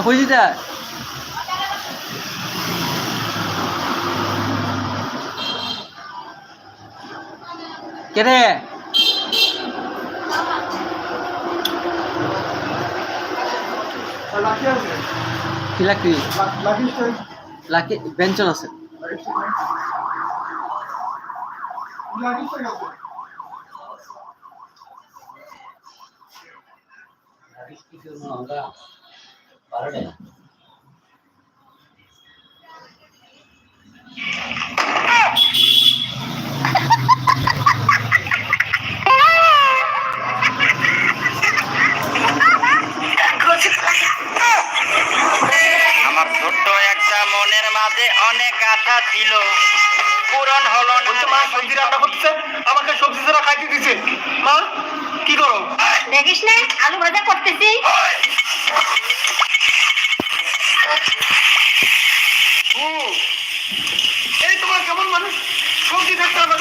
হুইজিটা কে রে? লাকি? আছে। কি লাকি ব্যঞ্জন আছে লাকি Okay.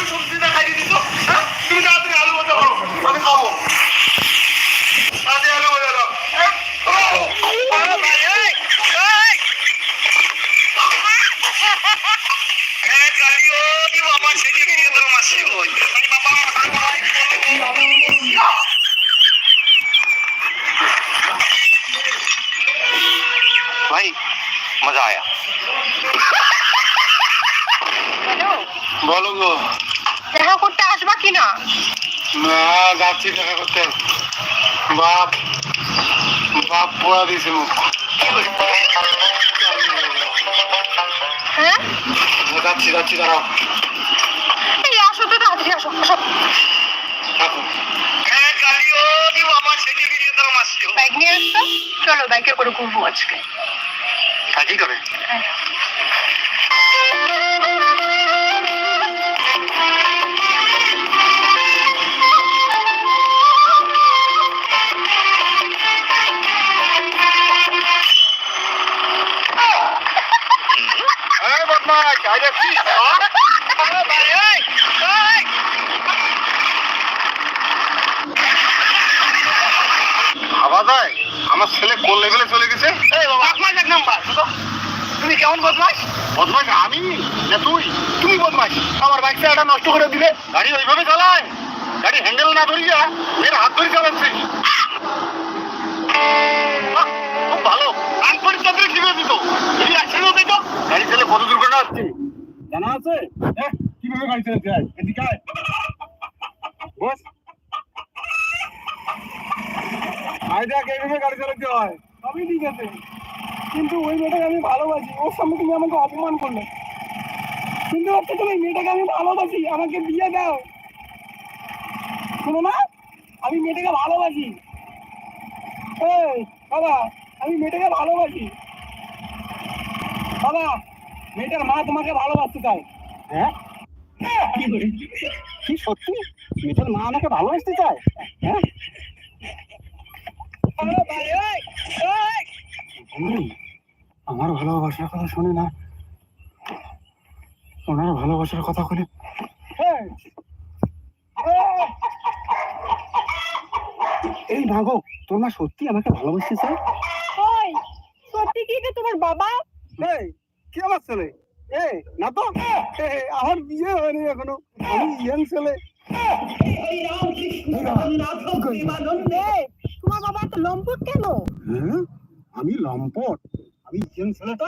সবজিটা খাইতে দিত হ্যাঁ? তুমি তাড়াতাড়ি আলু ভাজা করো আমি খাবো তাড়াতাড়ি আলু ভাজা দাও হ্যাঁ? ও ভাই, ওই, ওই। এ কালি, ও কি বাবা, সেদিকে গিয়ে তোর মাসি, ওই। আরে বাবা, भाई मजा आया বলো না যাচ্ছি দেখা করতে। বাপ বাপ পোড়া দিয়েছে মুখ হ্যাঁ? যাচ্ছি যাচ্ছি দাঁড়াও। আসো তো তাড়াতাড়ি আসো আসো। কি ওই। বাইক নিয়ে আসছো? চলো বাইকে করে ঘুরবো আজকে। থাকি করে? এই বদমাশ ভাই। ভাবা যায়? আমার ছেলে কোন লেভেলে চলে গেছে? এই এক নাম্বার তুমি কেমন বদমাস বদমাশ আমি? না তুই? তুমি বদমাশ। আমার বাইকটা এটা নষ্ট করে দিলে। গাড়ি ওইভাবে চালায়। গাড়ি হ্যান্ডেল না ধরিয়া মেয়ের হাত ধরে চালাচ্ছে। বাহ, খুব ভালো কিন্তু ওই মেয়েটাকে আমি ভালোবাসি। ওর সামনে তুমি আমাকে অপমান করলে। কিন্তু হচ্ছে তুমি মেয়েটাকে আমি ভালোবাসি। আমাকে বিয়ে দাও। শোনো না, আমি মেয়েটাকে ভালোবাসি। এই, বাবা। আমি মেয়েটাকে ভালোবাসি। বাবা মেয়েটার মা তোমাকে ভালোবাসতে চায়। হ্যাঁ? কি সত্যি? মেয়েটার মা আমাকে ভালোবাসতে চায়? হ্যাঁ? আমার ভালোবাসার কথা শুনে না। ওনার ভালোবাসার কথা শুনে এই ভাগো তোর মা সত্যি আমাকে ভালোবাসতে চায়? এটা তোমার বাবা? এই কি আমার ছেলে? এ না তো আমার বিয়ে হয়নি এখনও। আমি ইয়াং ছেলে। তোমার বাবা তো লম্পট কেন? হ্যাঁ? আমি লম্পট। আমি ইয়াং ছেলেটা।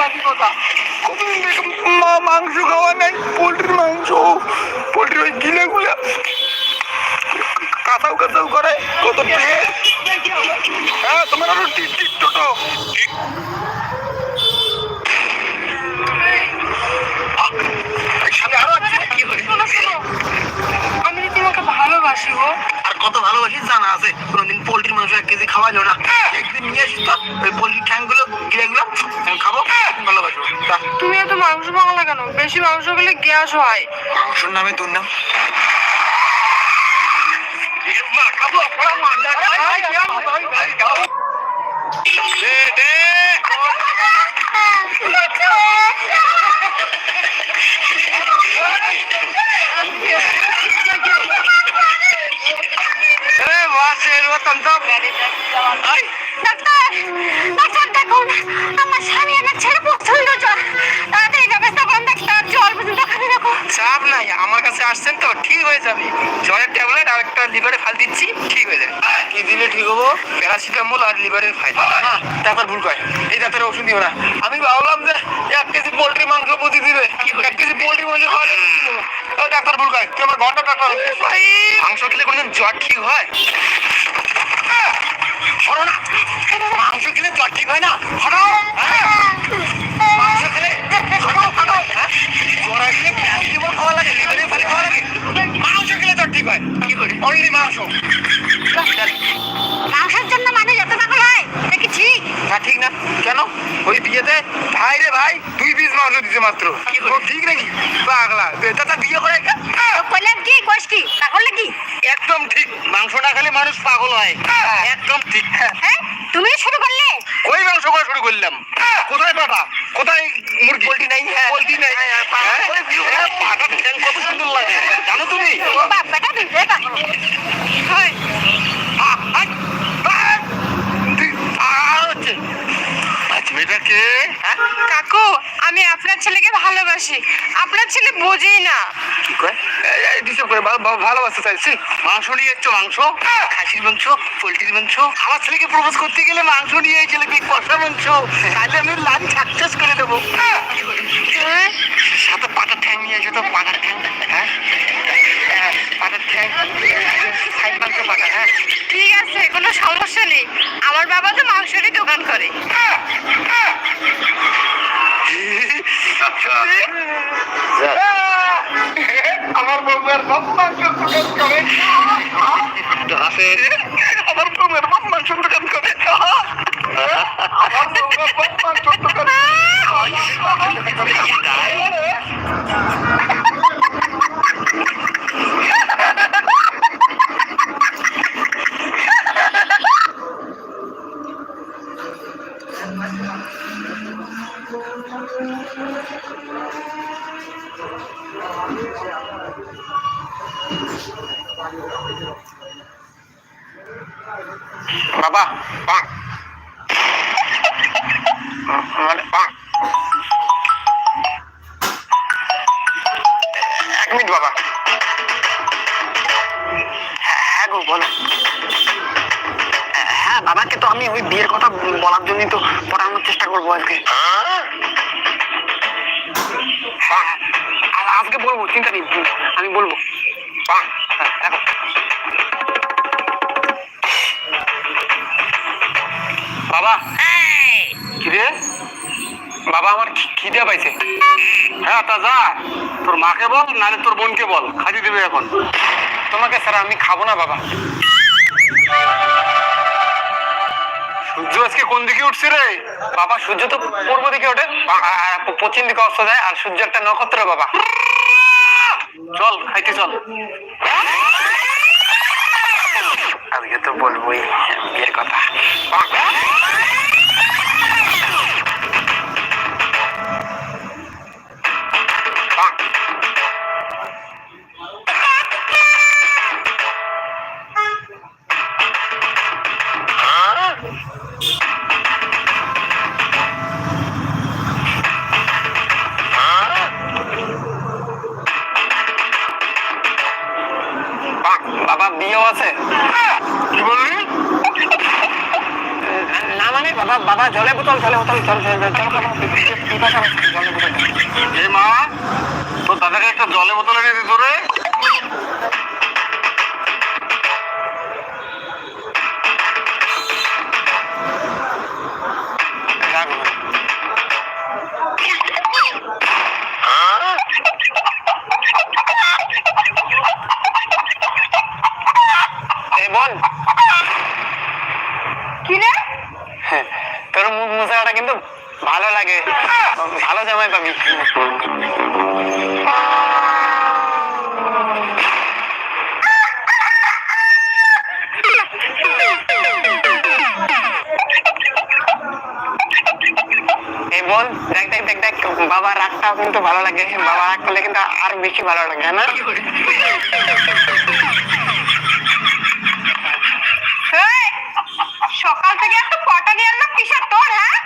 কথা কতদিন থেকে মা- মাংস খাওয়া নাই? পোল্ট্রির মাংস পোল্ট্রি ওই গিলে গুলে কাঁচাও কাঁচাও করে কত হ্যাঁ তোমার আরও টোটো শোনো শোনো। আমি তোমাকে ভালোবাসি গো আর কত ভালোবাসি জানা আছে? কোনোদিন পোল্ট্রির মাংস এক কেজি খাওয়াইলো না। একদিন নিয়ে আসি তো ওই পোল্ট্রির ঠ্যাংগুলো গিলেগুলো আমি খাব? ভালোবাসবো তা। তুমি এত মাংস না কেন? বেশি মাংস খেলে গ্যাস হয়। মাংসর নামে তোর নাম? ডাক্তার ডাক্তার হয়ে যাবে। জ্বরের ট্যাবলেট আর একটা লিভারে ফাল দিচ্ছি ঠিক হয়ে যাবে। কি দিলে ঠিক হব? প্যারাসিটামল আর লিভারের ফাইল ডাক্তার ভুল কয় এই ডাক্তারের ওষুধ দিও না। আমি ভাবলাম যে এক কেজি পোল্ট্রি মাংস প্রতি দিবে। এক কেজি পোল্ট্রি মাংস খাওয়ালে ডাক্তার ভুল কয় তুই আমার ঘণ্টা ডাক্তার মাংস খেলে কোনোদিন জ্বর ঠিক হয়? শোনো মাংস খেলে জ্বর ঠিক হয় না। মাংস খেলে হ্যাঁ। জ্বর আসলে প্যারাসিটামল খাওয়া লাগে লিভারের ফাইল খাওয়া লাগে মাংস খেলে জ্বর ঠিক হয় কি করে অনলি মাংস মাংসের জন্য মানুষ এত পাগল হয়? কি ঠিক? না ঠিক না। কেন? ওই বিয়েতে ভাই রে ভাই দুই পিস মাংস দিছে মাত্র। ঠিক নাকি? পাগলা। এটা বিয়ে করে? কইলাম কি? কোষ কি? পাগল নাকি? একদম ঠিক। মাংস না খেলে মানুষ পাগল হয়। একদম ঠিক। হ্যাঁ? তুমি শুরু করলে? ওই মাংস করা শুরু করলাম। কোথায় পাটা কোথায় মুরগি? পোল্ট্রি নাই পোল্ট্রি নাই। হ্যাঁ? পাটার ঠ্যাং কত সুন্দর লাগে। জানো তুমি? বাপ বেটা তুই রে পাগল হয়। আহ, আহ, আহ, তুই- আহ, আচ্ছা, মেয়েটাকে হ্যাঁ কাকু আমি আপনার ছেলেকে ভালোবাসি। আপনার ছেলে বোঝেই না। কি কয়? ডিস্টার্ব করে ভালো- ভালো- ভালোবাসতে চাইছি মাংস নিয়ে এসছো মাংস? খাসির মাংস পোলট্রির মাংস? আমার ছেলেকে প্রপোজ করতে গেলে মাংস নিয়ে গেলে কি কষা মাংস। তাহলে আমি লাঞ্চ সাকসেস করে দেবো। হ্যাঁ? সাথে পাটার ঠ্যাং নিয়ে এসো তো পাটার ঠ্যাং। হ্যাঁ? হ্যাঁ, পাটার ঠ্যাং। সাইড মাংস পাটা হ্যাঁ? ঠিক আছে কোনো সমস্যা নেই। আমার বাবা তো মাংসেরই দোকান করে। అదర్ తొమ్మిది బొమ్మను చుట్టూ కనుక్కొని బొమ్మను చుట్టూ Thank you. বাবা বাহ। মানে বাহ। এক মিনিট বাবা হ্যাঁ হ্যাঁ গো বলো হ্যাঁ বাবাকে তো আমি ওই বিয়ের কথা বলার জন্যই তো পড়ানোর চেষ্টা করব আজকে হ্যাঁ হ্যাঁ। আর আজকে বলব চিন্তা নেই আমি বলব বাবা। কিরে? বাবা আমার খিদে পাইছে। হ্যাঁ তা যা। তোর মাকে বল নাহলে তোর বোনকে বল। খাইতে দেবে এখন। তোমাকে স্যার আমি খাব না বাবা। সূর্য আজকে কোন দিকে উঠছে রে? বাবা সূর্য তো পূর্ব দিকে ওঠে। পশ্চিম দিকে অস্ত যায় আর সূর্য একটা নক্ষত্র বাবা। চল খাইতে চল। আজকে তো মা তোর দাদাকে একটা জলে বোতল এনে দিত দেখ দেখ দেখ দেখ রাগটাও কিন্তু ভালো লাগে। বাবা রাগ করলে কিন্তু আর বেশি ভালো লাগে, না? সকাল থেকে পটানি আনলাম? কিসের তোর হ্যাঁ?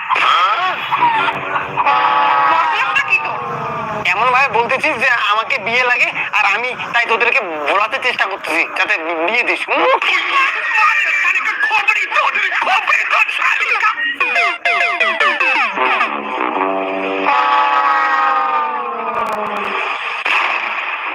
এমন ভাবে বলতেছিস যে আমাকে বিয়ে লাগে আর আমি তাই তোদেরকে বলাতে চেষ্টা করতেছি, যাতে বিয়ে দিস।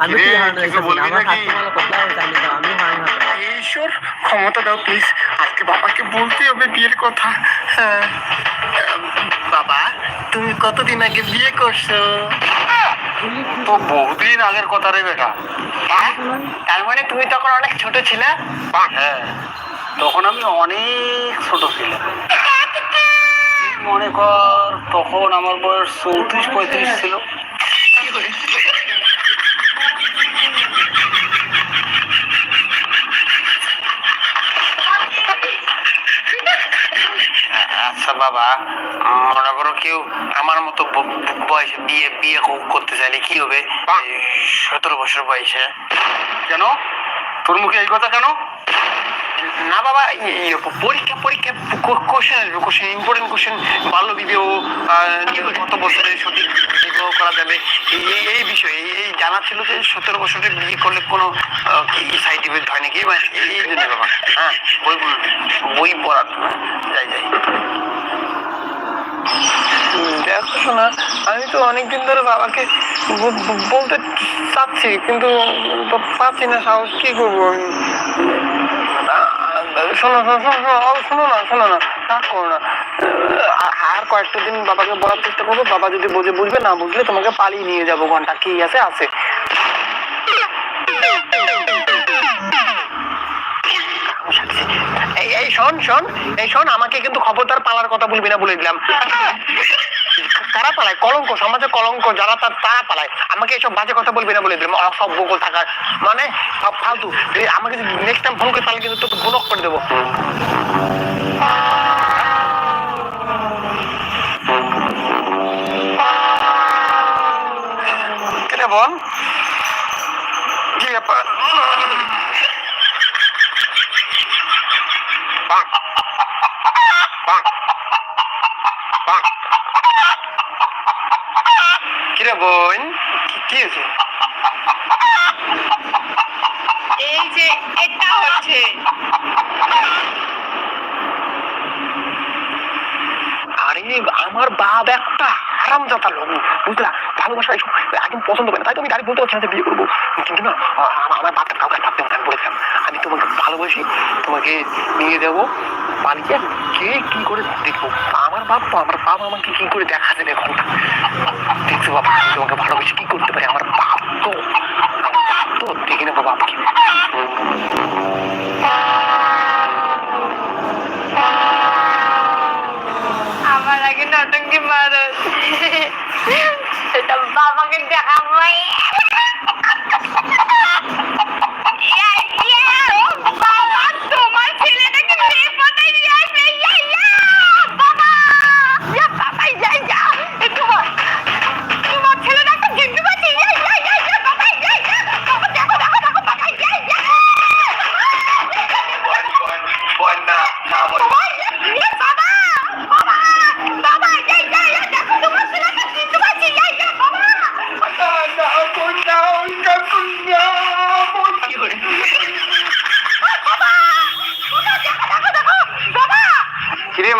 আমি কি আমার ঈশ্বর ক্ষমতা দাও প্লিজ আজকে বাবাকে বলতে হবে বিয়ের কথা। হ্যাঁ। বাবা তুমি কতদিন আগে বিয়ে করছ? তো বহুদিন আগের কথা রে বেটা। তার মানে তুমি তখন অনেক ছোট ছিলে? হ্যাঁ। তখন আমি অনেক ছোট ছিলাম। মনে কর তখন আমার বয়স চৌত্রিশ পঁয়ত্রিশ ছিল। আচ্ছা বাবা মনে করো কেউ আমার মতো বয়সে বিয়ে বিয়ে করতে চাইলে কি হবে? সতেরো বছর বয়সে। কেন? তোর মুখে এই কথা কেন? না বাবা পরীক্ষা পরীক্ষা কোশ্চেন আসবে কোশ্চেন ইম্পর্টেন্ট কোশ্চেন বাল্য বিবাহ কত বছরের সঠিক করা যাবে। এই, এই- বিষয়ে, এই জানা ছিল যে সতেরো বিয়ে করলে কোনো সাইড ইফেক্ট হয় নাকি? মানে এই জন্য বাবা হ্যাঁ বই বই পড়ার যাই যাই। দেখো শোনা, আমি তো অনেকদিন ধরে বাবাকে বলতে চাচ্ছি, কিন্তু পাচ্ছি না সাহস, কি করব আমি? শোনো শোনো শোনো শোনো না শোনো না রাগ করো না। আর কয়েকটা দিন বাবাকে বলার চেষ্টা করব, বাবা যদি বুঝে, বুঝবে, না বুঝলে তোমাকে পালিয়ে নিয়ে যাব, ঘণ্টা কি আছে আছে। এই শোন শোন, এই শোন, আমাকে কিন্তু খবরদার পালার কথা বলবি না বলে দিলাম কারা পালায়, কলঙ্ক, সমাজে কলঙ্ক, যারা তার, তারা পালায়। আমাকে এসব বাজে কথা বলবি না বলে দিলাম। অসব বকল থাকার। মানে সব ফালতু। আমাকে যদি নেক্সট টাইম ফোন করে তাহলে কিন্তু তোকে ব্লক করে দেবো। বল? কি ব্যাপার? কিরে বোন? কি- হয়েছে? এই যে এটা হচ্ছে। আরে আমার বাপ একটা আরাম যাতা লোক বুঝলা? ভালোবাসা এসব একদম পছন্দ করে না। তাই তো আমি ডাইরেক্ট বলতে পারছি না যে বিয়ে করব। কিন্তু না আমার বাপটা কাউকে ভাবতে আমি বলেছিলাম। আমি তোমাকে ভালোবাসি তোমাকে নিয়ে যাব পালিয়ে কে কি করে দেখব? তো আমার বাপ আমাকে কি করে দেখা দেবে এখন? দেখছ বাবা, আমি তোমাকে ভালোবেসে কি করতে পারি? আমার বাপ তো তো দেখে নেব বাপকে আমার আগে নটঙ্কি মারো। সেটা বাবাকে দেখাবো।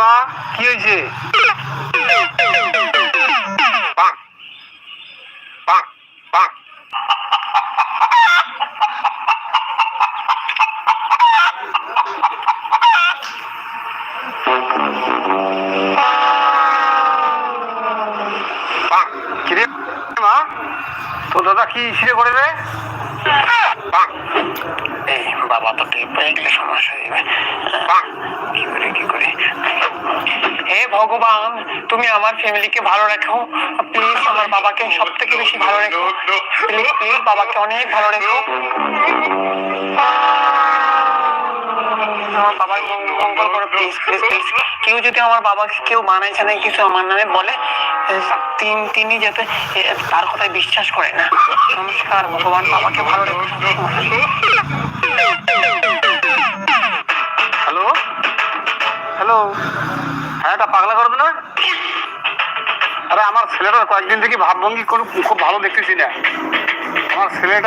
মা কি হয়েছে? তোর দাদা কি সিরে করে রে বাবা তো টেপ পেয়ে গেলে সমস্যা হয়ে যাবে পাক কি করে কি করে হে ভগবান, তুমি আমার ফ্যামিলিকে ভালো রাখো। প্লিজ আমার বাবাকে সব থেকে বেশি ভালো রেখো। প্লিজ প্লিজ বাবাকে অনেক ভালো রেখো। কেউ যদি আমার বাবাকে কেউ জানে কিছু আমার নামে বলে তিন, তিনি যাতে তার কথায় বিশ্বাস করে না। নমস্কার, ভগবান বাবাকে ভালো হ্যালো হ্যালো হ্যাঁ পাগলা আমার ছেলেটার কয়েকদিন থেকে ভাবভঙ্গি খুব ভালো দেখতেছি না। আমার ছেলেটা